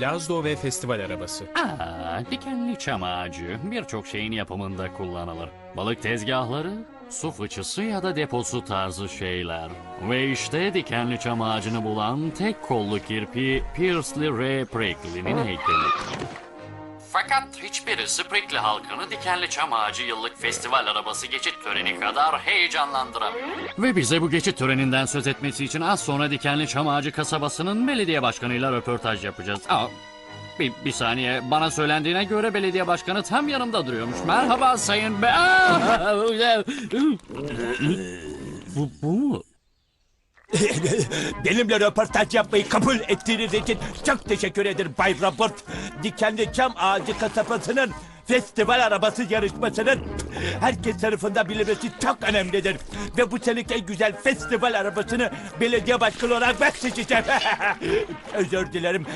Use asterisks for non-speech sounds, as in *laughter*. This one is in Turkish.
Lazlo ve festival arabası. Aa, dikenli çam ağacı birçok şeyin yapımında kullanılır. Balık tezgahları, su fıçısı ya da deposu tarzı şeyler. Ve işte dikenli çam ağacını bulan tek kollu kirpi Piersley Ray Prickly'nin heykeli. Fakat hiçbirisi Prickly halkını Dikenli Çam Ağacı yıllık festival arabası geçit töreni kadar heyecanlandıramıyor. Ve bize bu geçit töreninden söz etmesi için az sonra Dikenli Çam Ağacı kasabasının belediye başkanıyla röportaj yapacağız. Aa, bir, bir saniye bana söylendiğine göre belediye başkanı tam yanımda duruyormuş. Merhaba sayın be... Aa! *laughs* bu, bu mu? *laughs* Benimle röportaj yapmayı kabul ettiğiniz için çok teşekkür ederim Bay Robert. Dikenli Çam Ağacı kasabasının festival arabası yarışmasının herkes tarafından bilinmesi çok önemlidir. Ve bu seneki en güzel festival arabasını belediye başkanı olarak ben seçeceğim. *laughs* Özür dilerim.